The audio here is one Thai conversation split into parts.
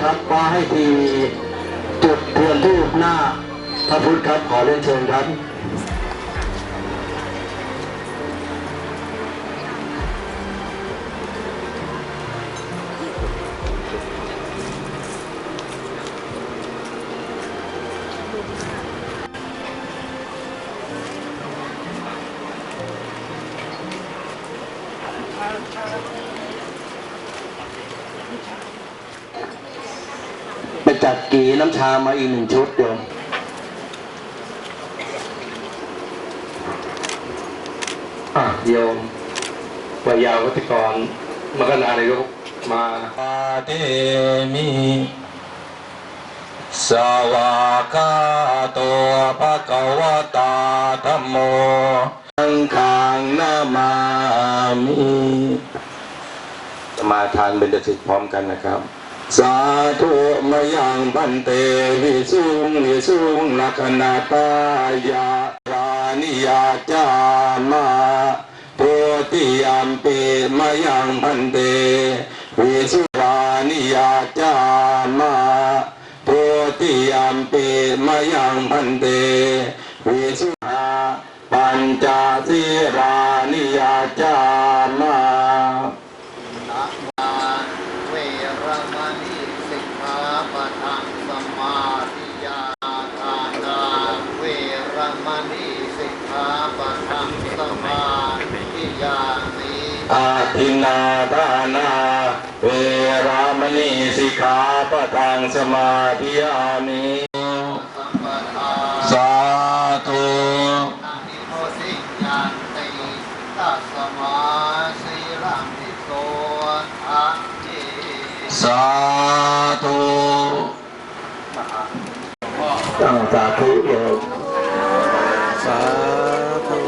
นีโทรทัศน์ฟ้าให้ทีจุดเทียนทูปหน้าพระพุทธครับขอเรียนเชิญครับไปจัด กีน้ำชามาอีกหนึ่งชุดโยมอะโยมวายาวัติกรมกนานายกมาปาเตมิสวากาโตภะคะวะตาธัมโมสังฆังนามามิ มาทานเป็นเดชิตพร้อมกันนะครับ สาธุมายังบันเตวิสุงวิสุงลักขณาตายารานิยาจามาโพธิยามปีมายังบันเตวิสุรานิยาจามาโพธิยามปีมายังบันเตวิสุราปัญจศีรานิยาจามา นะมาเวรมณีสิกขาปะทังสมาธิยาทานาเวรมณีสิกขาปะทังสมาธิยามิ อาทินาทานาเวรามณีสิกขาปะทังสมาธิยามิสัมปทาสาธุนานิโพสิยันติตัสมาสีรังติโตอะเจสาธุตั้งสาธุโยมสาธุ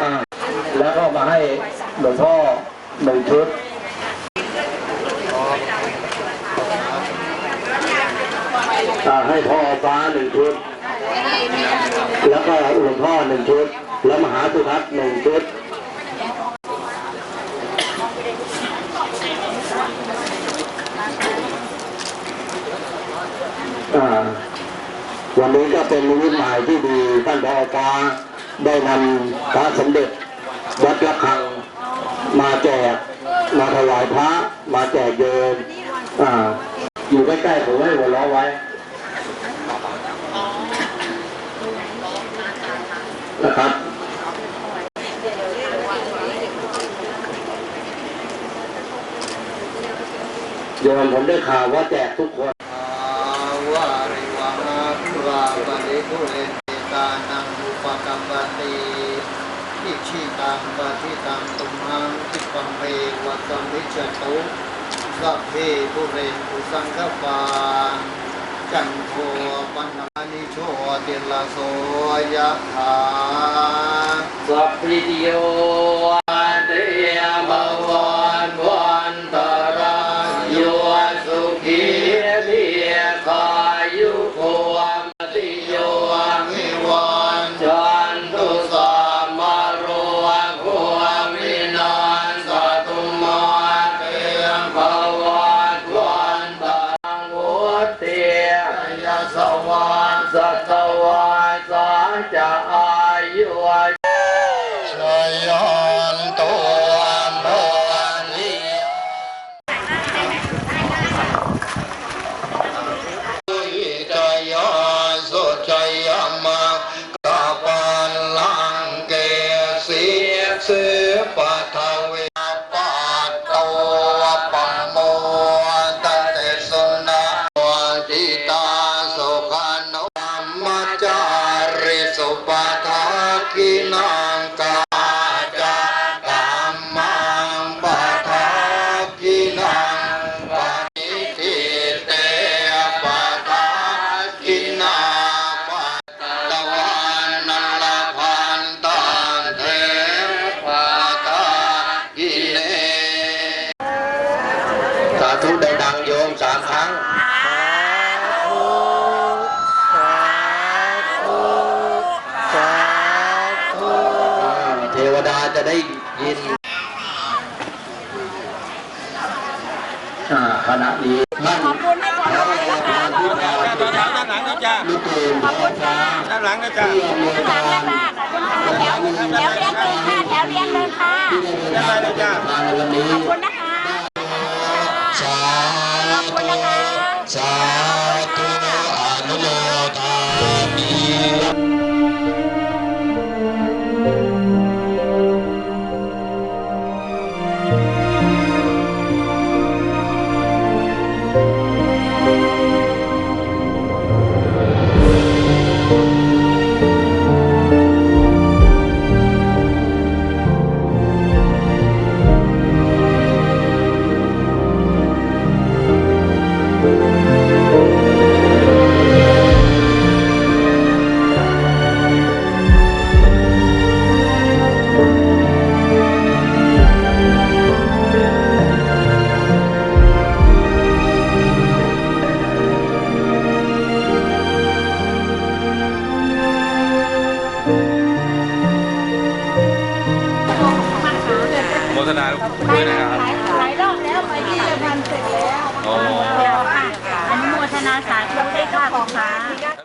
อ่าแล้วก็มาให้หลวงพ่อ หนึ่งชุดอ่าให้พ่อฟ้าหนึ่งชุด แล้วก็หลวงพ่อหนึ่งชุด แล้วมหาสุทัศน์หนึ่งชุดวันนี้ก็เป็นนิมิตหมายที่ดีท่านพอฟ้าได้นำพระสมเด็จ วัดระฆังมาแจกมาถวายพระ มาแจกโยมอ่า อยู่ใกล้ๆผมให้หัวล้อไว้ นะครับโยมผมได้ข่าวว่าแจกทุกคนอาวาริวหาภุราปริภุเรติตานังอุปกัปปติ อิชิตังปฏิตังตุมังคิปังเมวัตมิจตุสัพเพบุเรนตุสังฆปาจันโทปันานิโชติลาโสยะถาสัพพิติโย จะได้ยินอ่าคณะนี้ท่านขอบคุณให้พรด้วยนะคะผู้แทนด้านหลังด้านหลังนะจ๊ะลูกตูนขอบคุณค่ะด้านหลังนะจ๊ะที่อำนวยข้างหลักางรเลยค่ะขอบคุณค่ะแถวแถวเรียงเลยค่ะแถวเรียงเลยค่ะที่ได้เดินทางมาในวันนี้ขอบคุณนะคะสาขอบคุณนะคะสา Música ษณาด้วยนะครับหลายรอบแล้วไปที่จะพันเสร็จแล้วอ๋ออนุโมทนาสาธุด้วยค่ะคุณค้า